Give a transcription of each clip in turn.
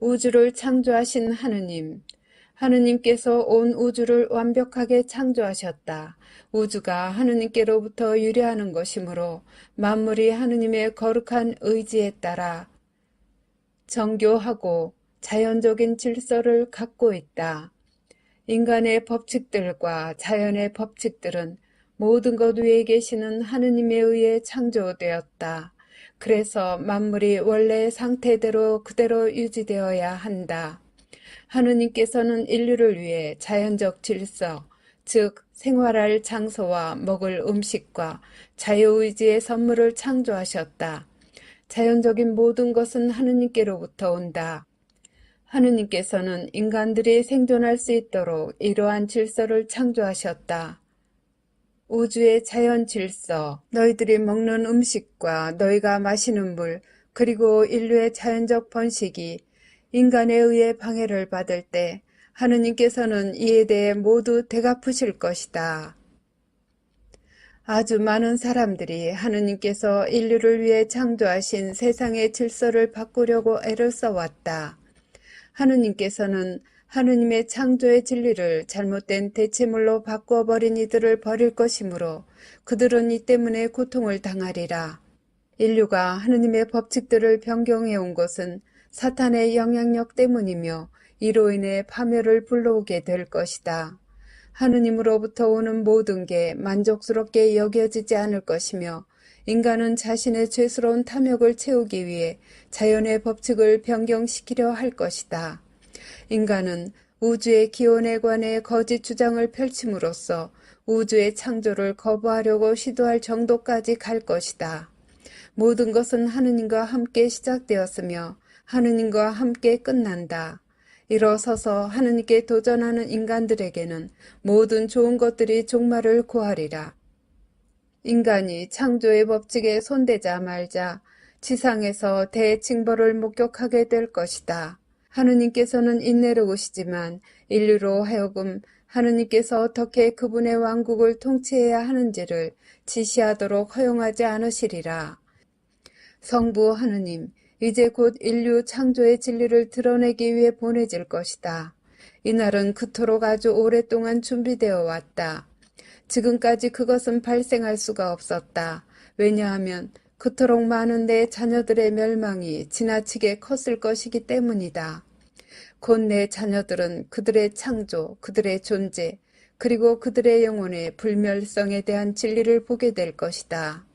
우주를 창조하신 하느님, 하느님께서 온 우주를 완벽하게 창조하셨다. 우주가 하느님께로부터 유래하는 것이므로 만물이 하느님의 거룩한 의지에 따라 정교하고 자연적인 질서를 갖고 있다. 인간의 법칙들과 자연의 법칙들은 모든 것 위에 계시는 하느님에 의해 창조되었다. 그래서 만물이 원래의 상태대로 그대로 유지되어야 한다. 하느님께서는 인류를 위해 자연적 질서, 즉 생활할 장소와 먹을 음식과 자유의지의 선물을 창조하셨다. 자연적인 모든 것은 하느님께로부터 온다. 하느님께서는 인간들이 생존할 수 있도록 이러한 질서를 창조하셨다. 우주의 자연 질서, 너희들이 먹는 음식과 너희가 마시는 물, 그리고 인류의 자연적 번식이 인간에 의해 방해를 받을 때 하느님께서는 이에 대해 모두 대갚으실 것이다. 아주 많은 사람들이 하느님께서 인류를 위해 창조하신 세상의 질서를 바꾸려고 애를 써왔다. 하느님께서는 하느님의 창조의 진리를 잘못된 대체물로 바꾸어버린 이들을 버릴 것이므로 그들은 이 때문에 고통을 당하리라. 인류가 하느님의 법칙들을 변경해 온 것은 사탄의 영향력 때문이며 이로 인해 파멸을 불러오게 될 것이다. 하느님으로부터 오는 모든 게 만족스럽게 여겨지지 않을 것이며 인간은 자신의 죄스러운 탐욕을 채우기 위해 자연의 법칙을 변경시키려 할 것이다. 인간은 우주의 기원에 관해 거짓 주장을 펼침으로써 우주의 창조를 거부하려고 시도할 정도까지 갈 것이다. 모든 것은 하느님과 함께 시작되었으며 하느님과 함께 끝난다. 일어서서 하느님께 도전하는 인간들에게는 모든 좋은 것들이 종말을 구하리라. 인간이 창조의 법칙에 손대자 말자 지상에서 대징벌을 목격하게 될 것이다. 하느님께서는 인내로우시지만 인류로 하여금 하느님께서 어떻게 그분의 왕국을 통치해야 하는지를 지시하도록 허용하지 않으시리라. 성부 하느님, 이제 곧 인류 창조의 진리를 드러내기 위해 보내질 것이다. 이날은 그토록 아주 오랫동안 준비되어 왔다. 지금까지 그것은 발생할 수가 없었다. 왜냐하면 그토록 많은 내 자녀들의 멸망이 지나치게 컸을 것이기 때문이다. 곧 내 자녀들은 그들의 창조, 그들의 존재, 그리고 그들의 영혼의 불멸성에 대한 진리를 보게 될 것이다.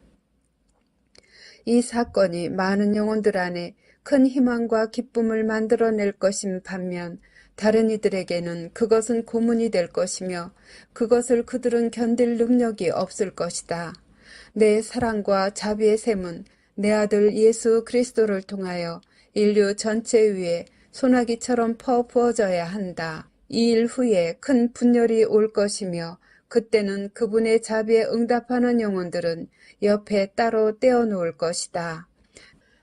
이 사건이 많은 영혼들 안에 큰 희망과 기쁨을 만들어낼 것인 반면 다른 이들에게는 그것은 고문이 될 것이며 그것을 그들은 견딜 능력이 없을 것이다. 내 사랑과 자비의 샘은 내 아들 예수 그리스도를 통하여 인류 전체 위에 소나기처럼 퍼 부어져야 한다. 이 일 후에 큰 분열이 올 것이며 그때는 그분의 자비에 응답하는 영혼들은 옆에 따로 떼어놓을 것이다.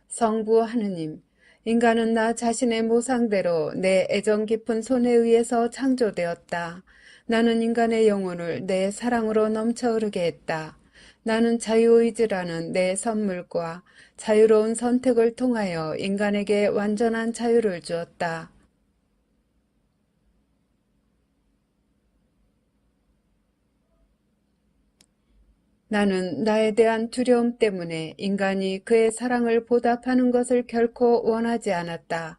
성부 하느님, 인간은 나 자신의 모상대로 내 애정 깊은 손에 의해서 창조되었다. 나는 인간의 영혼을 내 사랑으로 넘쳐 흐르게 했다. 나는 자유의지라는 내 선물과 자유로운 선택을 통하여 인간에게 완전한 자유를 주었다. 나는 나에 대한 두려움 때문에 인간이 그의 사랑을 보답하는 것을 결코 원하지 않았다.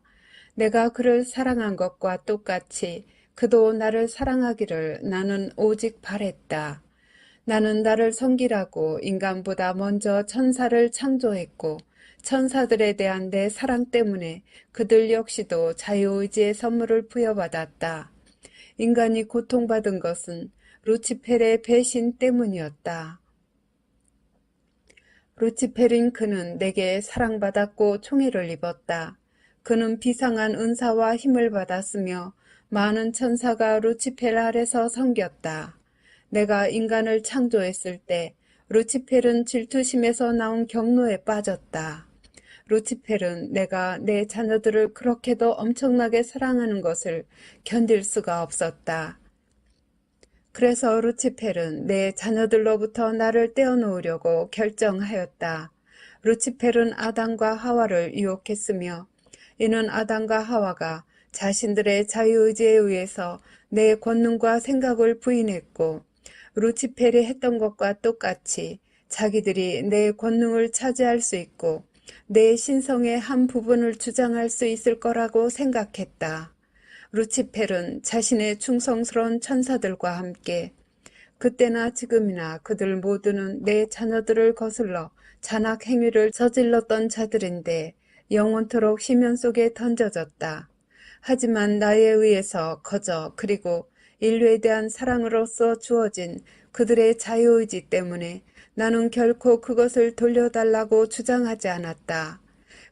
내가 그를 사랑한 것과 똑같이 그도 나를 사랑하기를 나는 오직 바랬다. 나는 나를 섬기라고 인간보다 먼저 천사를 창조했고 천사들에 대한 내 사랑 때문에 그들 역시도 자유의지의 선물을 부여받았다. 인간이 고통받은 것은 루치펠의 배신 때문이었다. 루치페린 그는 내게 사랑받았고 총애를 입었다. 그는 비상한 은사와 힘을 받았으며 많은 천사가 루치펠 아래서 섬겼다. 내가 인간을 창조했을 때 루치펠은 질투심에서 나온 경로에 빠졌다. 루치펠은 내가 내 자녀들을 그렇게도 엄청나게 사랑하는 것을 견딜 수가 없었다. 그래서 루치펠은 내 자녀들로부터 나를 떼어놓으려고 결정하였다. 루치펠은 아담과 하와를 유혹했으며 이는 아담과 하와가 자신들의 자유의지에 의해서 내 권능과 생각을 부인했고 루치펠이 했던 것과 똑같이 자기들이 내 권능을 차지할 수 있고 내 신성의 한 부분을 주장할 수 있을 거라고 생각했다. 루치펠은 자신의 충성스러운 천사들과 함께 그때나 지금이나 그들 모두는 내 자녀들을 거슬러 잔악 행위를 저질렀던 자들인데 영원토록 심연 속에 던져졌다. 하지만 나에 의해서 거저 그리고 인류에 대한 사랑으로서 주어진 그들의 자유의지 때문에 나는 결코 그것을 돌려달라고 주장하지 않았다.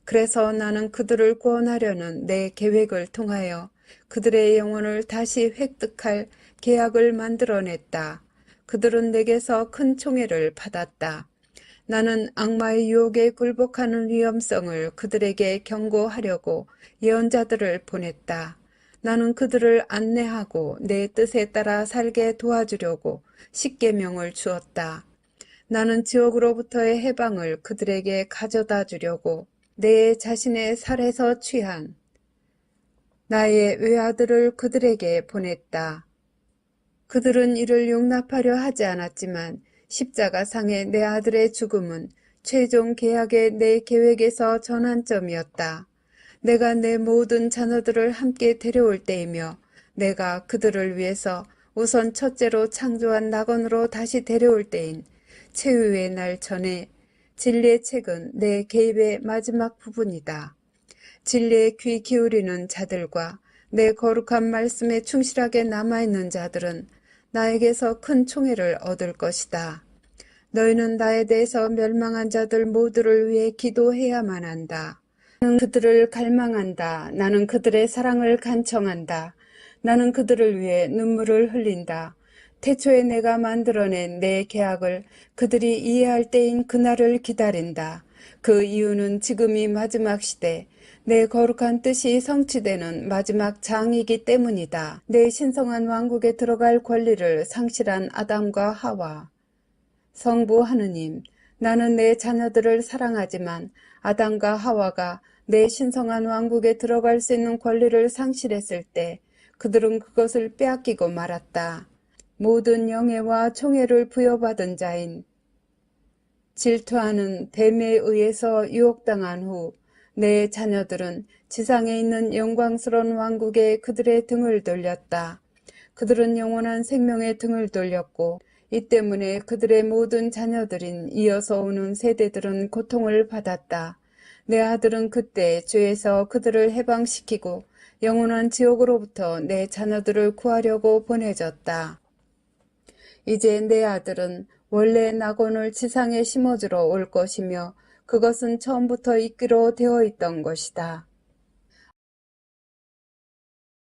그래서 나는 그들을 구원하려는 내 계획을 통하여 그들의 영혼을 다시 획득할 계약을 만들어냈다. 그들은 내게서 큰 총애를 받았다. 나는 악마의 유혹에 굴복하는 위험성을 그들에게 경고하려고 예언자들을 보냈다. 나는 그들을 안내하고 내 뜻에 따라 살게 도와주려고 십계명을 주었다. 나는 지옥으로부터의 해방을 그들에게 가져다 주려고 내 자신의 살에서 취한 나의 외아들을 그들에게 보냈다. 그들은 이를 용납하려 하지 않았지만 십자가 상의 내 아들의 죽음은 최종 계약의 내 계획에서 전환점이었다. 내가 내 모든 자녀들을 함께 데려올 때이며 내가 그들을 위해서 우선 첫째로 창조한 낙원으로 다시 데려올 때인 최후의 날 전에 진리의 책은 내 개입의 마지막 부분이다. 진리에 귀 기울이는 자들과 내 거룩한 말씀에 충실하게 남아있는 자들은 나에게서 큰 총애를 얻을 것이다. 너희는 나에 대해서 멸망한 자들 모두를 위해 기도해야만 한다. 나는 그들을 갈망한다. 나는 그들의 사랑을 간청한다. 나는 그들을 위해 눈물을 흘린다. 태초에 내가 만들어낸 내 계약을 그들이 이해할 때인 그날을 기다린다. 그 이유는 지금이 마지막 시대, 내 거룩한 뜻이 성취되는 마지막 장이기 때문이다. 내 신성한 왕국에 들어갈 권리를 상실한 아담과 하와. 성부 하느님, 나는 내 자녀들을 사랑하지만 아담과 하와가 내 신성한 왕국에 들어갈 수 있는 권리를 상실했을 때 그들은 그것을 빼앗기고 말았다. 모든 영예와 총애를 부여받은 자인 질투하는 뱀에 의해서 유혹당한 후 내 자녀들은 지상에 있는 영광스러운 왕국에 그들의 등을 돌렸다. 그들은 영원한 생명의 등을 돌렸고 이 때문에 그들의 모든 자녀들인 이어서 오는 세대들은 고통을 받았다. 내 아들은 그때 죄에서 그들을 해방시키고 영원한 지옥으로부터 내 자녀들을 구하려고 보내졌다. 이제 내 아들은 원래 낙원을 지상에 심어주러 올 것이며 그것은 처음부터 있기로 되어 있던 것이다.